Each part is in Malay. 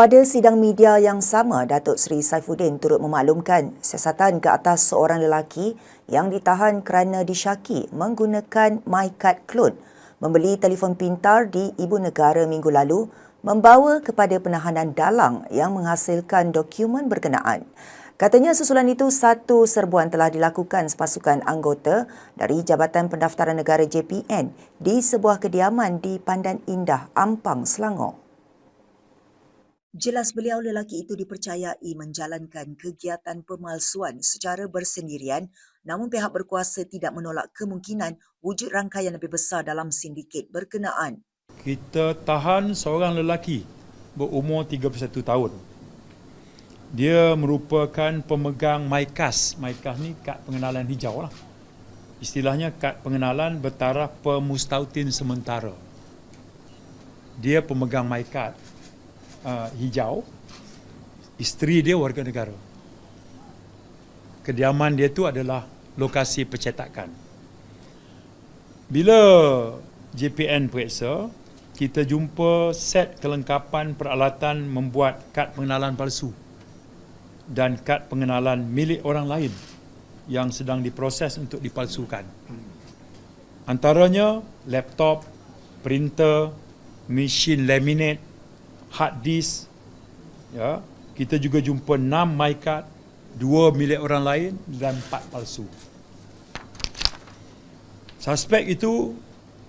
Pada sidang media yang sama, Datuk Seri Saifuddin turut memaklumkan siasatan ke atas seorang lelaki yang ditahan kerana disyaki menggunakan MyCard clone membeli telefon pintar di ibu negara minggu lalu membawa kepada penahanan dalang yang menghasilkan dokumen berkenaan. Katanya susulan itu satu serbuan telah dilakukan sepasukan anggota dari Jabatan Pendaftaran Negara JPN di sebuah kediaman di Pandan Indah, Ampang, Selangor. Jelas beliau lelaki itu dipercayai menjalankan kegiatan pemalsuan secara bersendirian namun pihak berkuasa tidak menolak kemungkinan wujud rangkaian lebih besar dalam sindiket berkenaan. Kita tahan seorang lelaki berumur 31 tahun. Dia merupakan pemegang MyCas. MyCas ni kad pengenalan hijau lah. Istilahnya kad pengenalan bertaraf pemustautin sementara. Dia pemegang MyCard uh, hijau isteri dia warga negara kediaman dia tu adalah lokasi percetakan bila JPN periksa kita jumpa set kelengkapan peralatan membuat kad pengenalan palsu dan kad pengenalan milik orang lain yang sedang diproses untuk dipalsukan. Antaranya laptop, printer, mesin laminate, hard disk ya. Kita juga jumpa 6 my card dua milik orang lain dan empat palsu. Suspek itu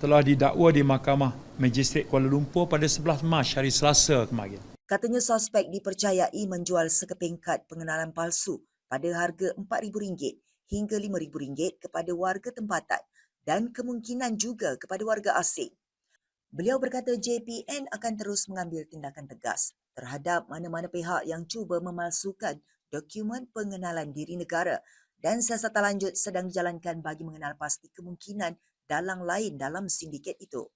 telah didakwa di mahkamah Magistrate Kuala Lumpur pada 11 Mac hari Selasa kemarin. Katanya suspek dipercayai menjual sekeping kad pengenalan palsu pada harga RM4,000 hingga RM5,000 kepada warga tempatan dan kemungkinan juga kepada warga asing Beliau berkata JPN akan terus mengambil tindakan tegas terhadap mana-mana pihak yang cuba memalsukan dokumen pengenalan diri negara dan siasatan lanjut sedang dijalankan bagi mengenal pasti kemungkinan dalang lain dalam sindiket itu.